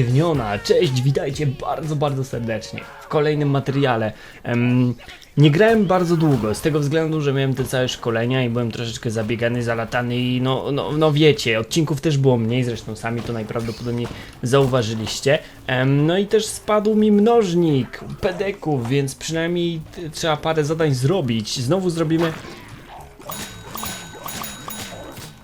Uaktywniona. Cześć, witajcie bardzo, bardzo serdecznie w kolejnym materiale. Em, nie grałem bardzo długo, z tego względu, że miałem te całe szkolenia i byłem troszeczkę zabiegany, zalatany i no, no, no wiecie, odcinków też było mniej, zresztą sami to najprawdopodobniej zauważyliście. Em, no i też spadł mi mnożnik pedeków, więc przynajmniej trzeba parę zadań zrobić. Znowu zrobimy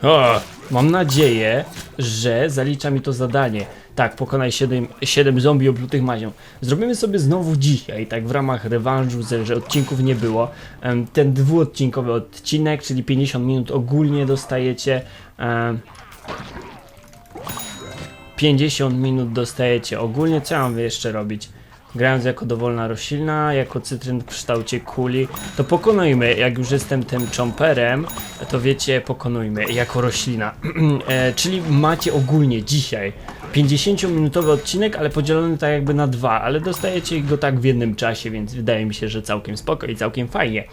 o, mam nadzieję, że zalicza mi to zadanie. Tak, pokonaj 7, 7 zombie oplutych mazią. Zrobimy sobie znowu dzisiaj, tak w ramach rewanżu, że, odcinków nie było. Ten dwuodcinkowy odcinek, czyli 50 minut ogólnie dostajecie. em, 50 minut dostajecie ogólnie. Co ja mam jeszcze robić? Grając jako dowolna roślina, jako cytryn w kształcie kuli, to pokonujmy. Jak już jestem tym chomperem, to wiecie, pokonujmy jako roślina. e, czyli macie ogólnie dzisiaj 50-minutowy odcinek, ale podzielony tak jakby na dwa, ale dostajecie go tak w jednym czasie, więc wydaje mi się, że całkiem spoko i całkiem fajnie.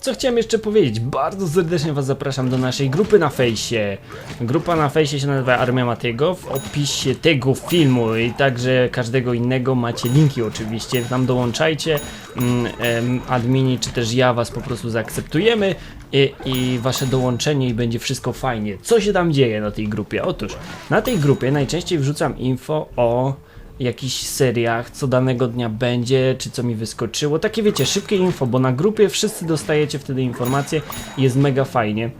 Co chciałem jeszcze powiedzieć? Bardzo serdecznie Was zapraszam do naszej grupy na fejsie. Grupa na fejsie się nazywa Armia Matiego. W opisie tego filmu i także każdego innego macie linki oczywiście. Tam dołączajcie. Mm, admini czy też ja Was po prostu zaakceptujemy i, i Wasze dołączenie i będzie wszystko fajnie. Co się tam dzieje na tej grupie? Otóż na tej grupie najczęściej wrzucam info o jakichś seriach, co danego dnia będzie, czy co mi wyskoczyło. Takie wiecie, szybkie info, bo na grupie wszyscy dostajecie wtedy informacje i jest mega fajnie.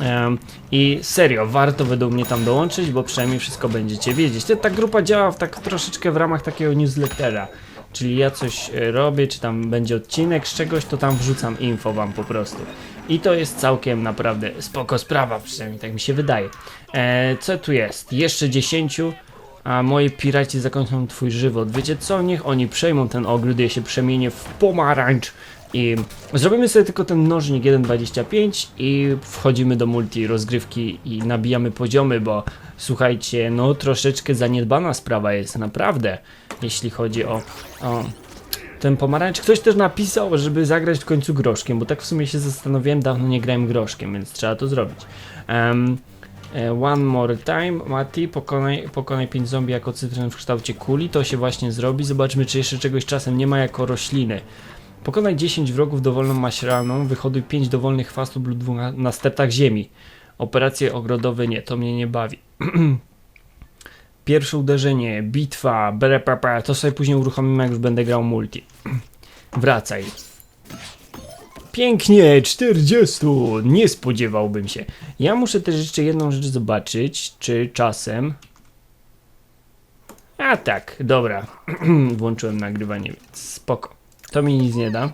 Em, I serio, warto według mnie tam dołączyć, bo przynajmniej wszystko będziecie wiedzieć. Ta, ta grupa działa w tak troszeczkę w ramach takiego newslettera. Czyli ja coś e, robię, czy tam będzie odcinek z czegoś, to tam wrzucam info wam po prostu. I to jest całkiem naprawdę spoko sprawa, przynajmniej tak mi się wydaje. E, co tu jest? Jeszcze 10 a moi piraci zakończą twój żywot. Wiecie co? Niech oni przejmą ten ogród, ja się przemienię w pomarańcz i zrobimy sobie tylko ten nożnik 1.25 i wchodzimy do multi rozgrywki i nabijamy poziomy, bo słuchajcie, no troszeczkę zaniedbana sprawa jest naprawdę, jeśli chodzi o, o ten pomarańcz. Ktoś też napisał, żeby zagrać w końcu groszkiem, bo tak w sumie się zastanowiłem, dawno nie grałem groszkiem, więc trzeba to zrobić. E, One more time, Mati, pokonaj, pokonaj 5 zombie jako cytryn w kształcie kuli, to się właśnie zrobi, zobaczmy czy jeszcze czegoś czasem nie ma jako rośliny. Pokonaj 10 wrogów dowolną maśraną, wyhoduj 5 dowolnych chwastów lub dwóch na, na stertach ziemi. Operacje ogrodowe nie, to mnie nie bawi. Pierwsze uderzenie, bitwa, brepapa, to sobie później uruchomimy jak już będę grał multi. Wracaj. Pięknie, 40! Nie spodziewałbym się. Ja muszę też jeszcze jedną rzecz zobaczyć, czy czasem. A tak, dobra. Włączyłem nagrywanie, więc spoko. To mi nic nie da.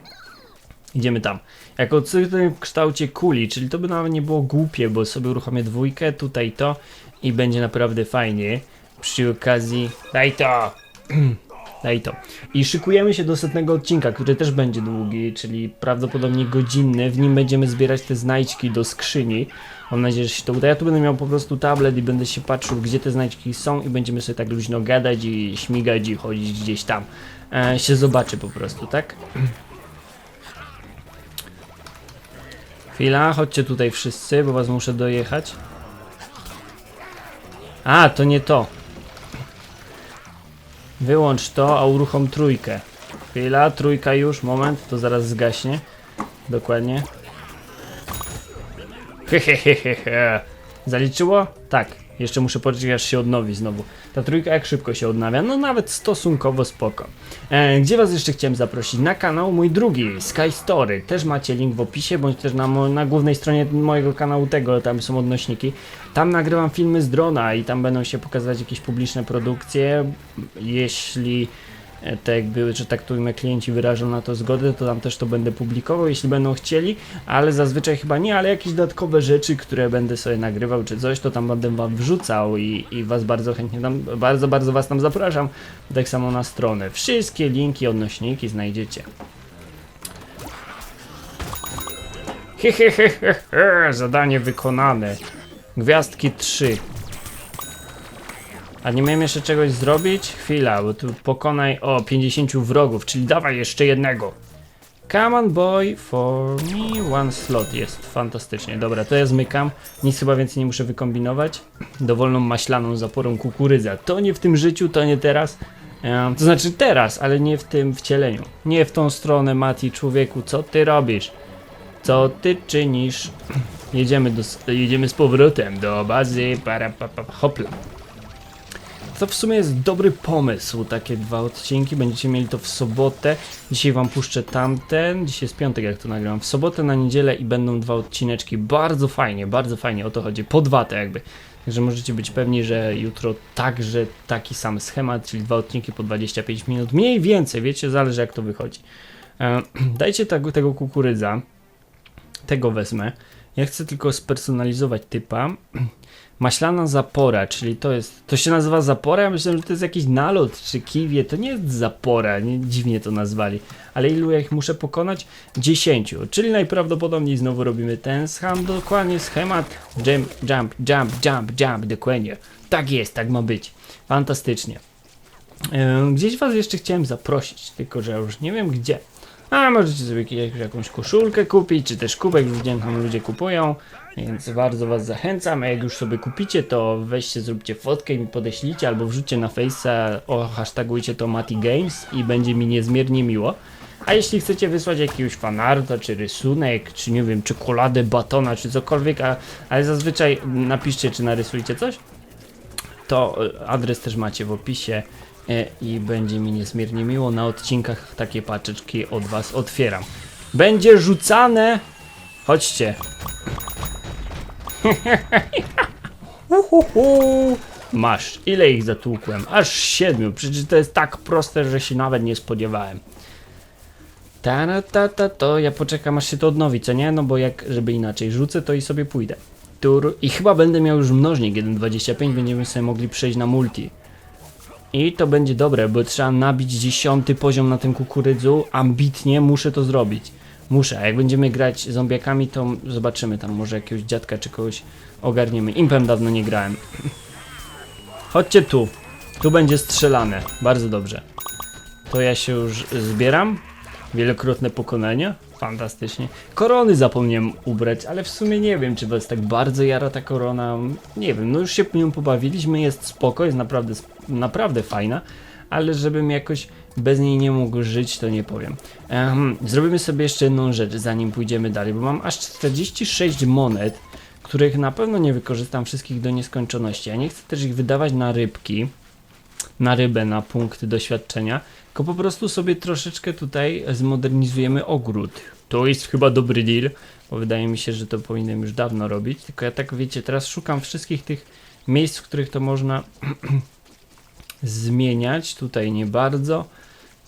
Idziemy tam. Jako cyklon w kształcie kuli, czyli to by nawet nie było głupie, bo sobie uruchomię dwójkę, tutaj to i będzie naprawdę fajnie. Przy okazji. Daj to! Daj to. I szykujemy się do setnego odcinka, który też będzie długi, czyli prawdopodobnie godzinny. W nim będziemy zbierać te znajdźki do skrzyni. Mam nadzieję, że się to uda. Ja tu będę miał po prostu tablet i będę się patrzył, gdzie te znajdźki są i będziemy sobie tak luźno gadać i śmigać i chodzić gdzieś tam. E, się zobaczy po prostu, tak? Chwila, chodźcie tutaj wszyscy, bo was muszę dojechać. A, to nie to. Wyłącz to, a uruchom trójkę. Chwila, trójka już, moment, to zaraz zgaśnie. Dokładnie. Hehehehe. Zaliczyło? Tak. Jeszcze muszę poczekać, aż się odnowi znowu. Ta trójka jak szybko się odnawia? No nawet stosunkowo spoko. E, gdzie was jeszcze chciałem zaprosić? Na kanał mój drugi, Sky Story. Też macie link w opisie, bądź też na, na głównej stronie mojego kanału tego, tam są odnośniki. Tam nagrywam filmy z drona i tam będą się pokazywać jakieś publiczne produkcje. Jeśli e, te jakby, tak tu mnie klienci wyrażą na to zgodę, to tam też to będę publikował, jeśli będą chcieli, ale zazwyczaj chyba nie, ale jakieś dodatkowe rzeczy, które będę sobie nagrywał czy coś, to tam będę wam wrzucał i, i was bardzo chętnie tam, bardzo, bardzo was tam zapraszam, tak samo na stronę. Wszystkie linki, odnośniki znajdziecie. Hehehehe, zadanie wykonane. Gwiazdki 3. A nie miałem jeszcze czegoś zrobić? Chwila, bo tu pokonaj o 50 wrogów, czyli dawaj jeszcze jednego. Come on boy, for me one slot jest fantastycznie. Dobra, to ja zmykam. Nic chyba więcej nie muszę wykombinować. Dowolną maślaną zaporą kukurydza. To nie w tym życiu, to nie teraz. Em, to znaczy teraz, ale nie w tym wcieleniu. Nie w tą stronę, Mati, człowieku, co ty robisz? Co ty czynisz? Jedziemy, do, jedziemy z powrotem do bazy. Para, pa, pa, hopla. To w sumie jest dobry pomysł, takie dwa odcinki. Będziecie mieli to w sobotę. Dzisiaj wam puszczę tamten. Dzisiaj jest piątek, jak to nagram. W sobotę na niedzielę i będą dwa odcineczki. Bardzo fajnie, bardzo fajnie o to chodzi. Po dwa te jakby. Także możecie być pewni, że jutro także taki sam schemat, czyli dwa odcinki po 25 minut. Mniej więcej, wiecie, zależy jak to wychodzi. E, dajcie tego, tego kukurydza. Tego wezmę. Ja chcę tylko spersonalizować typa. Maślana zapora, czyli to jest. To się nazywa zapora? Ja myślałem, że to jest jakiś nalot czy kiwie. To nie jest zapora, nie, dziwnie to nazwali. Ale ilu ja ich muszę pokonać? 10. Czyli najprawdopodobniej znowu robimy ten sam dokładnie schemat. Jump, jump, jump, jump, jump, dokładnie. Tak jest, tak ma być. Fantastycznie. Gdzieś was jeszcze chciałem zaprosić, tylko że już nie wiem gdzie. A możecie sobie jakąś koszulkę kupić, czy też kubek, widziałem tam ludzie kupują, więc bardzo was zachęcam, a jak już sobie kupicie, to weźcie, zróbcie fotkę i mi podeślijcie, albo wrzućcie na Face'a, o hashtagujcie to Mati Games i będzie mi niezmiernie miło. A jeśli chcecie wysłać jakiegoś fanarta, czy rysunek, czy nie wiem, czekoladę, batona, czy cokolwiek, a, ale zazwyczaj napiszcie, czy narysujcie coś, to e, adres też macie w opisie i będzie mi niezmiernie miło. Na odcinkach takie paczeczki od Was otwieram. Będzie rzucane! Chodźcie. Uhuhu. Masz. Ile ich zatłukłem? Aż siedmiu. Przecież to jest tak proste, że się nawet nie spodziewałem. Ta, ta, ta, to ja poczekam aż się to odnowi, co nie? No bo jak, żeby inaczej rzucę, to i sobie pójdę. Tur. I chyba będę miał już mnożnik 1.25, będziemy sobie mogli przejść na multi. I to będzie dobre, bo trzeba nabić dziesiąty poziom na tym kukurydzu. Ambitnie muszę to zrobić. Muszę, a jak będziemy grać zombiakami, to zobaczymy tam może jakiegoś dziadka czy kogoś ogarniemy. Impem dawno nie grałem. Chodźcie tu. Tu będzie strzelane. Bardzo dobrze. To ja się już zbieram. Wielokrotne pokonania. Fantastycznie. Korony zapomniałem ubrać, ale w sumie nie wiem, czy was tak bardzo jara ta korona. Nie wiem, no już się nią pobawiliśmy, jest spoko, jest naprawdę, naprawdę fajna, ale żebym jakoś bez niej nie mógł żyć, to nie powiem. Ehm, zrobimy sobie jeszcze jedną rzecz, zanim pójdziemy dalej, bo mam aż 46 monet, których na pewno nie wykorzystam wszystkich do nieskończoności. Ja nie chcę też ich wydawać na rybki, na rybę, na punkty doświadczenia, tylko po prostu sobie troszeczkę tutaj zmodernizujemy ogród. To jest chyba dobry deal, bo wydaje mi się, że to powinienem już dawno robić, tylko ja tak wiecie, teraz szukam wszystkich tych miejsc, w których to można zmieniać. Tutaj nie bardzo.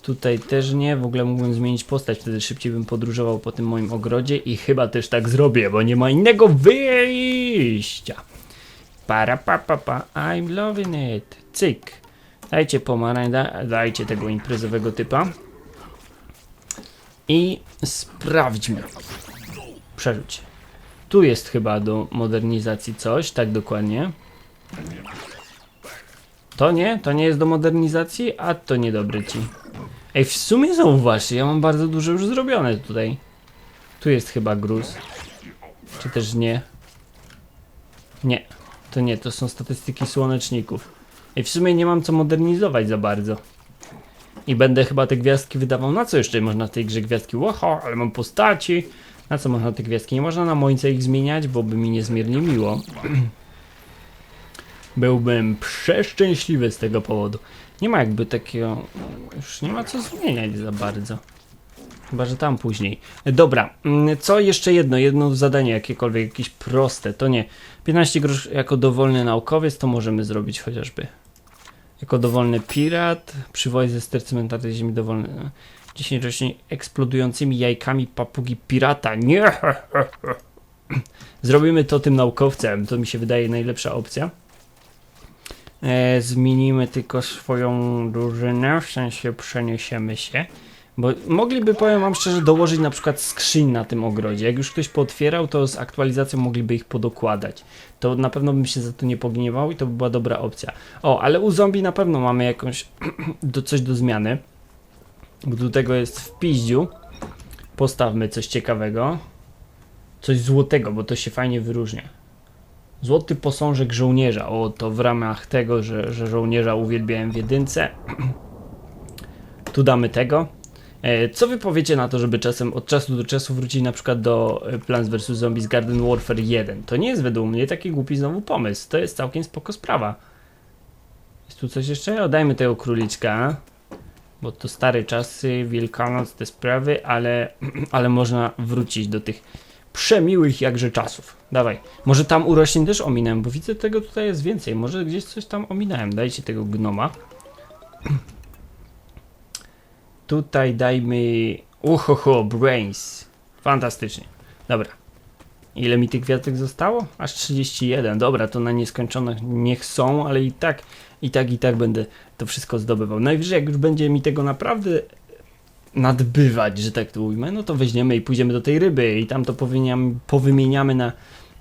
Tutaj też nie, w ogóle mógłbym zmienić postać, wtedy szybciej bym podróżował po tym moim ogrodzie i chyba też tak zrobię, bo nie ma innego wyjścia. Para pa pa pa, I'm loving it. Cyk. Dajcie pomarańcza, dajcie tego imprezowego typa. I sprawdźmy. Przerzuć. Tu jest chyba do modernizacji coś, tak dokładnie. To nie? To nie jest do modernizacji? A to niedobry ci. Ej, w sumie zauważcie, ja mam bardzo dużo już zrobione tutaj. Tu jest chyba gruz. Czy też nie? Nie. To nie, to są statystyki słoneczników. Ej, w sumie nie mam co modernizować za bardzo. I będę chyba te gwiazdki wydawał. Na co jeszcze można w tej grze gwiazdki? Łoho, ale mam postaci. Na co można te gwiazdki? Nie można na mońce ich zmieniać, bo by mi niezmiernie miło. Byłbym przeszczęśliwy z tego powodu. Nie ma jakby takiego. Już nie ma co zmieniać za bardzo. Chyba, że tam później. Dobra, mm, co jeszcze jedno, jedno zadanie jakiekolwiek, jakieś proste, to nie. 15 grosz jako dowolny naukowiec to możemy zrobić chociażby. Jako dowolny pirat, przywołać ze ster cmentarnej ziemi dowolny. no. 10 roślin eksplodującymi jajkami papugi pirata. Nie! Zrobimy to tym naukowcem, to mi się wydaje najlepsza opcja. E, zmienimy tylko swoją drużynę, w sensie przeniesiemy się. Bo mogliby, powiem wam szczerze, dołożyć na przykład skrzyń na tym ogrodzie. Jak już ktoś pootwierał, to z aktualizacją mogliby ich podokładać. To na pewno bym się za to nie pogniewał i to by była dobra opcja. O, ale u zombie na pewno mamy jakąś do, coś do zmiany. Bo do tego jest w piździu. Postawmy coś ciekawego. Coś złotego, bo to się fajnie wyróżnia. Złoty posążek żołnierza. O, to w ramach tego, że, że żołnierza uwielbiałem w jedynce. tu damy tego. E, Co wy powiecie na to, żeby czasem od czasu do czasu wrócić na przykład do e, Plants vs. Zombies Garden Warfare 1? To nie jest według mnie taki głupi znowu pomysł. To jest całkiem spoko sprawa. Jest tu coś jeszcze? Oddajmy tego króliczka. Bo to stare czasy, Wielkanoc, te sprawy, ale, ale można wrócić do tych przemiłych jakże czasów. Dawaj. Może tam u roślin też ominąłem, bo widzę tego tutaj jest więcej. Może gdzieś coś tam ominąłem. Dajcie tego gnoma. Tutaj dajmy. Uhoho, brains. Fantastycznie. Dobra. Ile mi tych gwiazdek zostało? Aż 31. Dobra, to na nieskończone niech są, ale i tak, i tak, i tak będę to wszystko zdobywał. Najwyżej, jak już będzie mi tego naprawdę nadbywać, że tak to ujmę, no to weźmiemy i pójdziemy do tej ryby i tam to powymieniamy na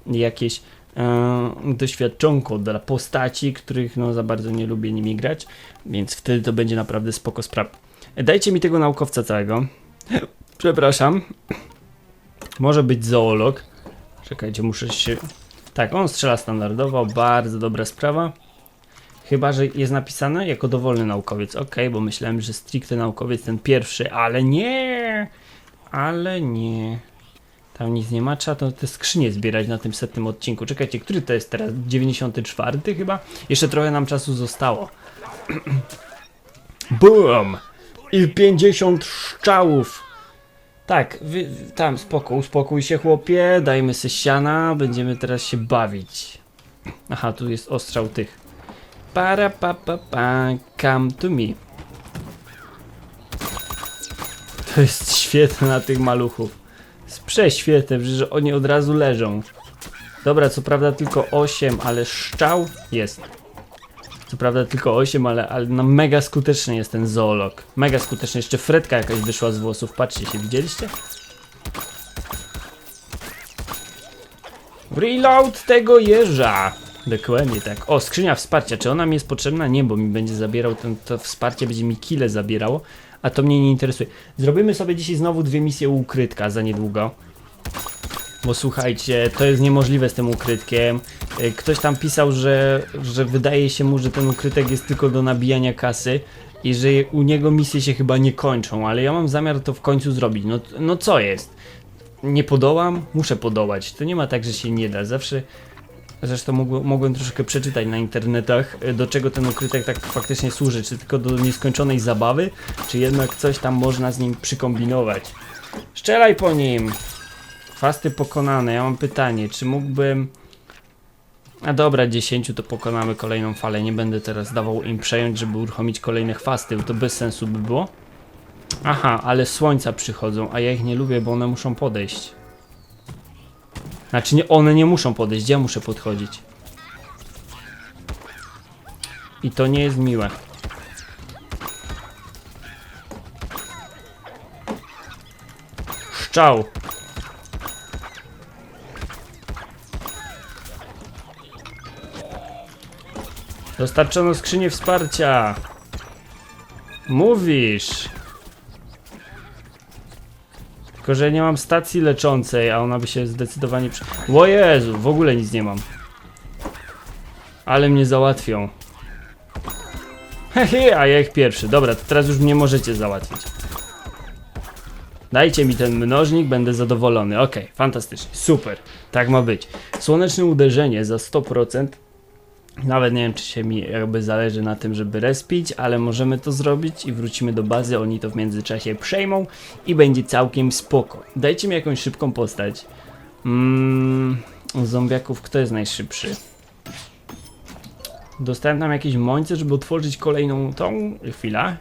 jakieś e, doświadczonko dla postaci, których no za bardzo nie lubię nimi grać, więc wtedy to będzie naprawdę spoko sprawa. Dajcie mi tego naukowca całego. Przepraszam. Może być zoolog. Czekajcie, muszę się... Tak, on strzela standardowo, bardzo dobra sprawa. Chyba, że jest napisane jako dowolny naukowiec. Ok, bo myślałem, że stricte naukowiec ten pierwszy, ale nie! Ale nie. Tam nic nie ma, trzeba to te skrzynie zbierać na tym setnym odcinku. Czekajcie, który to jest teraz? 94 chyba? Jeszcze trochę nam czasu zostało. Boom! I 50 szczałów! Tak, wy, tam spoko, uspokój się chłopie, dajmy se siana, będziemy teraz się bawić. Aha, tu jest ostrzał tych. Para pa pa pa, come to me. To jest świetne na tych maluchów. Jest prześwietne, że oni od razu leżą. Dobra, co prawda tylko 8, ale szczał jest. Co prawda tylko 8, ale, ale no mega skuteczny jest ten zoolog. Mega skuteczny. Jeszcze fredka jakaś wyszła z włosów. Patrzcie się, widzieliście? Reload tego jeża! Dokładnie tak. O, skrzynia wsparcia. Czy ona mi jest potrzebna? Nie, bo mi będzie zabierał ten, to wsparcie, będzie mi kile zabierało, a to mnie nie interesuje. Zrobimy sobie dzisiaj znowu dwie misje ukrytka za niedługo. Bo słuchajcie, to jest niemożliwe z tym ukrytkiem. Y, Ktoś tam pisał, że, że wydaje się mu, że ten ukrytek jest tylko do nabijania kasy i że u niego misje się chyba nie kończą, ale ja mam zamiar to w końcu zrobić. No, no co jest? Nie podołam? Muszę podołać. To nie ma tak, że się nie da. Zawsze Zresztą mogłem, mogłem troszkę przeczytać na internetach, y, do czego ten ukrytek tak faktycznie służy. Czy tylko do nieskończonej zabawy, czy jednak coś tam można z nim przykombinować. Szczelaj po nim! Fasty pokonane. Ja mam pytanie, czy mógłbym... A dobra, 10 to pokonamy kolejną falę. Nie będę teraz dawał im przejąć, żeby uruchomić kolejne chwasty, bo to bez sensu by było. Aha, ale słońca przychodzą, a ja ich nie lubię, bo one muszą podejść. Znaczy nie, one nie muszą podejść, ja muszę podchodzić. I to nie jest miłe. Szczał. Dostarczono skrzynię wsparcia. Mówisz. Tylko, że nie mam stacji leczącej, a ona by się zdecydowanie przy... O Jezu, w ogóle nic nie mam. Ale mnie załatwią. Hehe, a ja ich pierwszy. Dobra, to teraz już mnie możecie załatwić. Dajcie mi ten mnożnik, będę zadowolony. Okej, fantastycznie, super. Tak ma być. Słoneczne uderzenie za 100%. Nawet nie wiem, czy się mi jakby zależy na tym, żeby respić, ale możemy to zrobić i wrócimy do bazy. Oni to w międzyczasie przejmą i będzie całkiem spoko. Dajcie mi jakąś szybką postać. Mm, z zombiaków kto jest najszybszy? Dostałem tam jakieś mońce, żeby otworzyć kolejną tą. Chwila.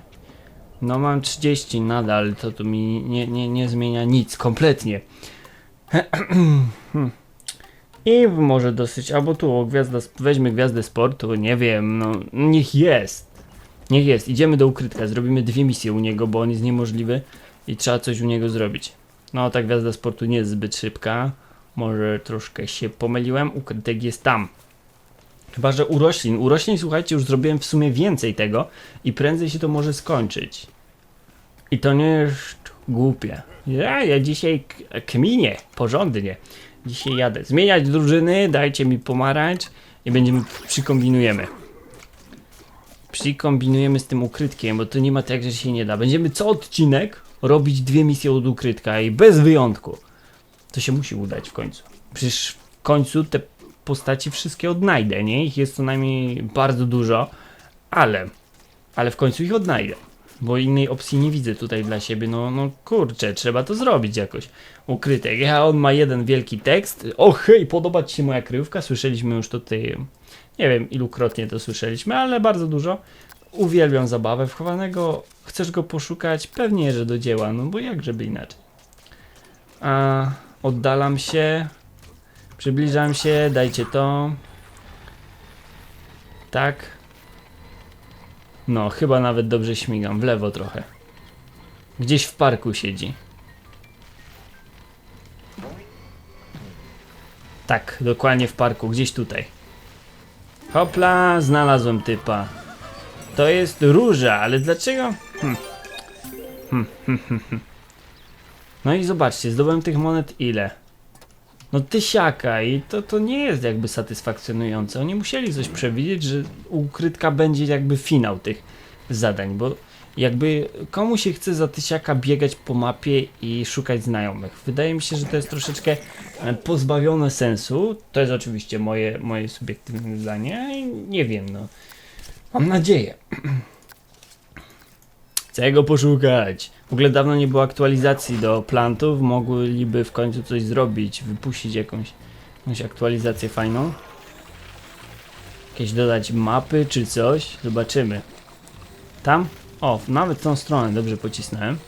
No mam 30 nadal, to tu mi nie, nie, nie zmienia nic, kompletnie. I może dosyć, albo tu o, gwiazda, weźmy gwiazdę sportu, nie wiem, no niech jest. Niech jest, idziemy do ukrytka, zrobimy dwie misje u niego, bo on jest niemożliwy i trzeba coś u niego zrobić. No, ta gwiazda sportu nie jest zbyt szybka. Może troszkę się pomyliłem. Ukrytek jest tam. Chyba, że u roślin. U roślin, słuchajcie, już zrobiłem w sumie więcej tego i prędzej się to może skończyć. I to nie jest głupie. Ja, ja dzisiaj kminię porządnie. Dzisiaj jadę. Zmieniać drużyny, dajcie mi pomarańcz i będziemy przykombinujemy. Przykombinujemy z tym ukrytkiem, bo to nie ma tak, że się nie da. Będziemy co odcinek robić dwie misje od ukrytka i bez wyjątku. To się musi udać w końcu. Przecież w końcu te postaci wszystkie odnajdę, nie? Ich jest co najmniej bardzo dużo, ale, ale w końcu ich odnajdę. Bo innej opcji nie widzę tutaj dla siebie. No, no kurczę, trzeba to zrobić jakoś. Ukrytek. A on ma jeden wielki tekst. O hej, podoba ci się moja kryjówka? Słyszeliśmy już tutaj, nie wiem ilukrotnie to słyszeliśmy, ale bardzo dużo. Uwielbiam zabawę wchowanego. Chcesz go poszukać? Pewnie, że do dzieła, no bo jak żeby inaczej. A oddalam się. Przybliżam się, dajcie to. Tak. No, chyba nawet dobrze śmigam, w lewo trochę. Gdzieś w parku siedzi. Tak, dokładnie w parku, gdzieś tutaj. Hopla, znalazłem typa. To jest róża, ale dlaczego? Hm. Hm, hm, hm, hm. No i zobaczcie, zdobyłem tych monet ile? No tysiaka i to, to nie jest jakby satysfakcjonujące. Oni musieli coś przewidzieć, że ukrytka będzie jakby finał tych zadań, bo jakby komu się chce za tysiaka biegać po mapie i szukać znajomych. Wydaje mi się, że to jest troszeczkę e, pozbawione sensu. To jest oczywiście moje, moje subiektywne zdanie i nie wiem, no. Mam nadzieję. Chcę go poszukać. W ogóle dawno nie było aktualizacji do plantów. Mogliby w końcu coś zrobić, wypuścić jakąś, jakąś aktualizację fajną. Jakieś dodać mapy czy coś. Zobaczymy. Tam? O, nawet tą stronę dobrze pocisnąłem.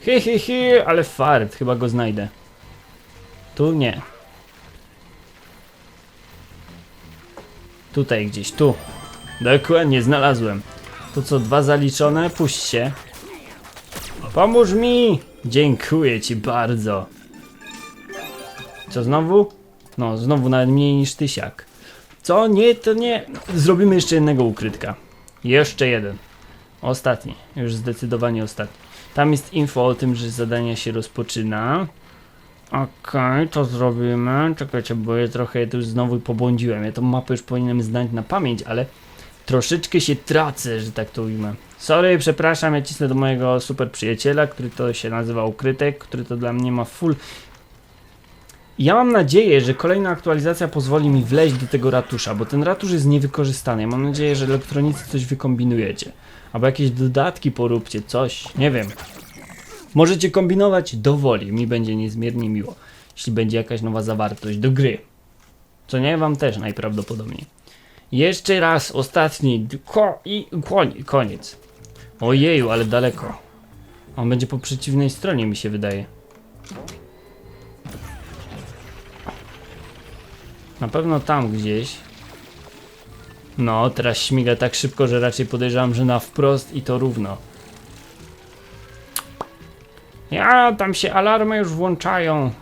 Hi, hi, hi, ale fart, chyba go znajdę. Tu nie. Tutaj gdzieś, tu. Dokładnie, znalazłem. To co, dwa zaliczone? Puść się. Pomóż mi! Dziękuję ci bardzo. Co znowu? No, znowu nawet mniej niż tysiak. Co? Nie, to nie. Zrobimy jeszcze jednego ukrytka. Jeszcze jeden. Ostatni. Już zdecydowanie ostatni. Tam jest info o tym, że zadanie się rozpoczyna. Okej, to zrobimy. Czekajcie, bo ja trochę tu znowu pobłądziłem. Ja tą mapę już powinienem znać na pamięć, ale troszeczkę się tracę, że tak to ujmę. Sorry, przepraszam, ja cisnę do mojego super przyjaciela, który to się nazywa Ukrytek, który to dla mnie ma full... Ja mam nadzieję, że kolejna aktualizacja pozwoli mi wleźć do tego ratusza, bo ten ratusz jest niewykorzystany. Mam nadzieję, że elektronicy coś wykombinujecie. Albo jakieś dodatki poróbcie, coś, nie wiem. Możecie kombinować do woli, mi będzie niezmiernie miło, jeśli będzie jakaś nowa zawartość do gry. Co nie, wam też najprawdopodobniej. Jeszcze raz, ostatni. Ko i koń, koniec. Ojeju, ale daleko. On będzie po przeciwnej stronie, mi się wydaje. Na pewno tam gdzieś. No, teraz śmiga tak szybko, że raczej podejrzewam, że na wprost i to równo. Ja, tam się alarmy już włączają.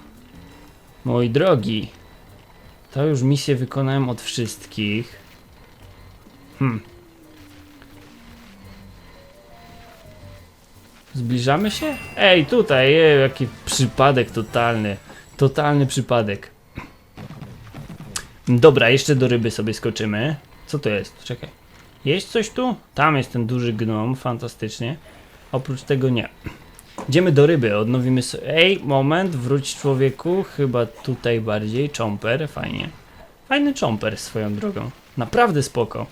Moi drogi. To już misję wykonałem od wszystkich. Hmm. Zbliżamy się? Ej, tutaj, ej, jaki przypadek totalny. Totalny przypadek. Dobra, jeszcze do ryby sobie skoczymy. Co to jest? Czekaj. Jest coś tu? Tam jest ten duży gnom, fantastycznie. Oprócz tego nie. Idziemy do ryby, odnowimy sobie. Ej, moment, wróć człowieku. Chyba tutaj bardziej. Chomper, fajnie. Fajny chomper swoją drogą. Naprawdę spoko.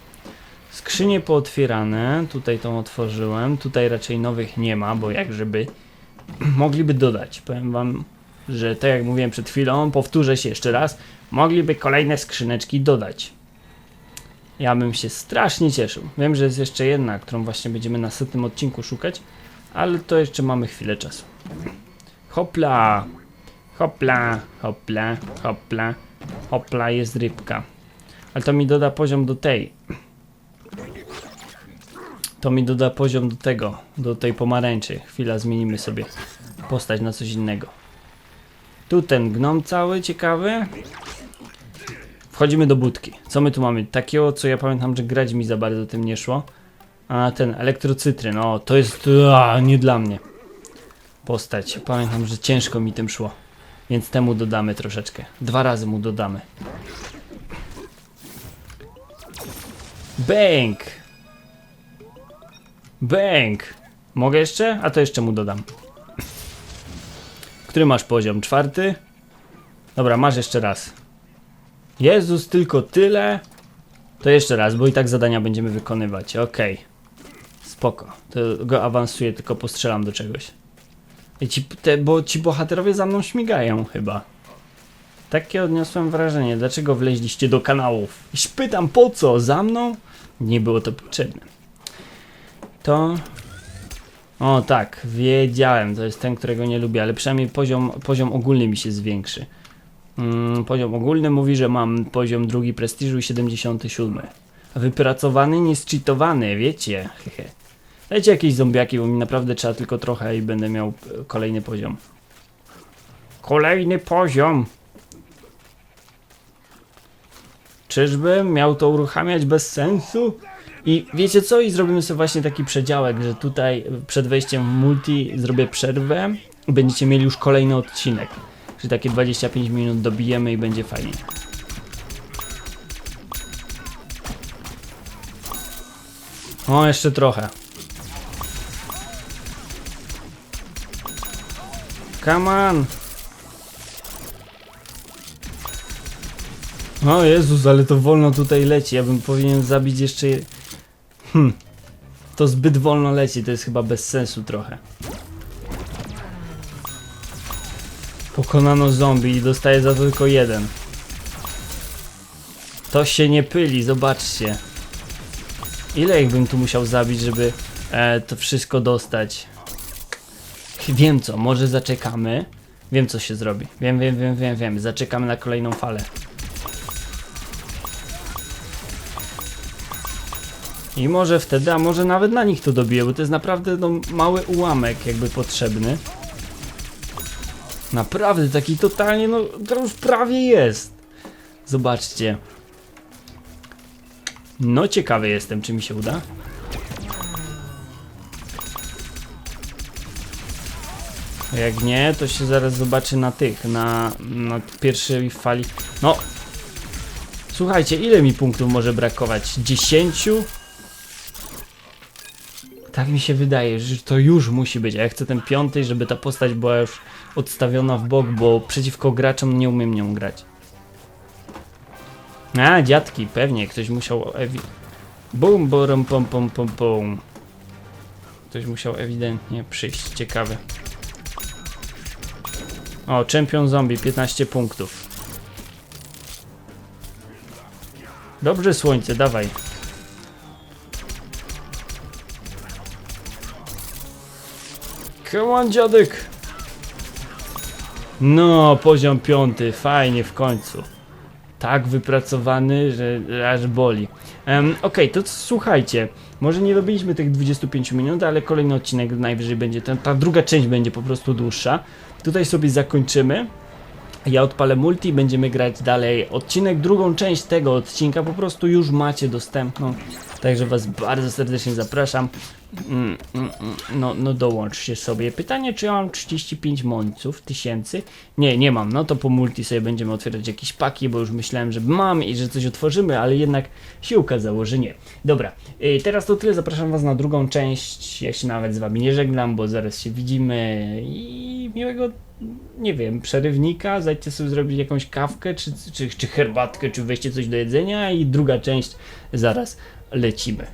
Skrzynie pootwierane. Tutaj tą otworzyłem. Tutaj raczej nowych nie ma, bo jak żeby mogliby dodać. Powiem wam, że tak jak mówiłem przed chwilą, powtórzę się jeszcze raz. Mogliby kolejne skrzyneczki dodać. Ja bym się strasznie cieszył. Wiem, że jest jeszcze jedna, którą właśnie będziemy na setnym odcinku szukać, ale to jeszcze mamy chwilę czasu. Hopla! Hopla, hopla, hopla, hopla, jest rybka. Ale to mi doda poziom do tej. To mi doda poziom do tego, do tej pomarańczy. Chwila, zmienimy sobie postać na coś innego. Tu ten gnom cały ciekawy. Wchodzimy do budki. Co my tu mamy? Takiego, co ja pamiętam, że grać mi za bardzo tym nie szło. A ten elektrocytryn, o, to jest a, nie dla mnie. Postać. Pamiętam, że ciężko mi tym szło. Więc temu dodamy troszeczkę. Dwa razy mu dodamy. Bęk! Bęk! Mogę jeszcze? A to jeszcze mu dodam. Który masz poziom? Czwarty? Dobra, masz jeszcze raz. Jezus, tylko tyle? To jeszcze raz, bo i tak zadania będziemy wykonywać. Okej. Spoko. To go awansuję, tylko postrzelam do czegoś. I ci, te, bo ci bohaterowie za mną śmigają chyba. Takie odniosłem wrażenie. Dlaczego wleźliście do kanałów? I pytam po co? Za mną? Nie było to potrzebne. To... O tak, wiedziałem, to jest ten, którego nie lubię, ale przynajmniej poziom, poziom ogólny mi się zwiększy. Mm, poziom ogólny mówi, że mam poziom drugi prestiżu i 77. A wypracowany, nie zcheatowany, wiecie. Hehe. Dajcie jakieś zombiaki, bo mi naprawdę trzeba tylko trochę i będę miał e, kolejny poziom. Kolejny poziom! Czyżbym miał to uruchamiać bez sensu? I wiecie co? I zrobimy sobie właśnie taki przedziałek, że tutaj przed wejściem w multi zrobię przerwę i będziecie mieli już kolejny odcinek. Czyli takie 25 minut dobijemy i będzie fajnie. O, jeszcze trochę. Come on! O Jezus, ale to wolno tutaj leci. Ja bym powinien zabić jeszcze. je- Hmm. To zbyt wolno leci, to jest chyba bez sensu trochę. Pokonano zombie i dostaje za to tylko jeden. To się nie pyli, zobaczcie. Ile ich bym tu musiał zabić, żeby e, to wszystko dostać? Wiem co, może zaczekamy. Wiem co się zrobi. Wiem, wiem, wiem, wiem, wiem. Zaczekamy na kolejną falę. I może wtedy, a może nawet na nich to dobiję, bo to jest naprawdę no, mały ułamek jakby potrzebny. Naprawdę taki totalnie, no to już prawie jest. Zobaczcie. No ciekawy jestem, czy mi się uda. Jak nie, to się zaraz zobaczy na tych, na, na pierwszej fali. No. Słuchajcie, ile mi punktów może brakować? 10? Tak mi się wydaje, że to już musi być. Ja chcę ten piąty, żeby ta postać była już odstawiona w bok, bo przeciwko graczom nie umiem nią grać. A, dziadki, pewnie, ktoś musiał ewi... Bum, borum, pom, pom, pom, pom. Ktoś musiał ewidentnie przyjść, ciekawe. O, czempion zombie, 15 punktów. Dobrze, słońce, dawaj. Come on, dziadek! No, poziom piąty, fajnie w końcu. Tak wypracowany, że aż boli. Um, Okej, to słuchajcie, może nie robiliśmy tych 25 minut, ale kolejny odcinek najwyżej będzie ten, ta druga część będzie po prostu dłuższa. Tutaj sobie zakończymy. Ja odpalę multi, będziemy grać dalej odcinek, drugą część tego odcinka po prostu już macie dostępną. Także was bardzo serdecznie zapraszam. Mm, mm, mm, No, no dołączcie sobie. Pytanie, czy ja mam 35 mońców, tysięcy? Nie, nie mam. No to po multi sobie będziemy otwierać jakieś paki, bo już myślałem, że mam i że coś otworzymy, ale jednak się okazało, że nie. Dobra, y, teraz to tyle. Zapraszam was na drugą część. Ja się nawet z wami nie żegnam, bo zaraz się widzimy i miłego nie wiem, przerywnika, zajdźcie sobie zrobić jakąś kawkę, czy, czy, czy herbatkę, czy weźcie coś do jedzenia i druga część zaraz lecimy.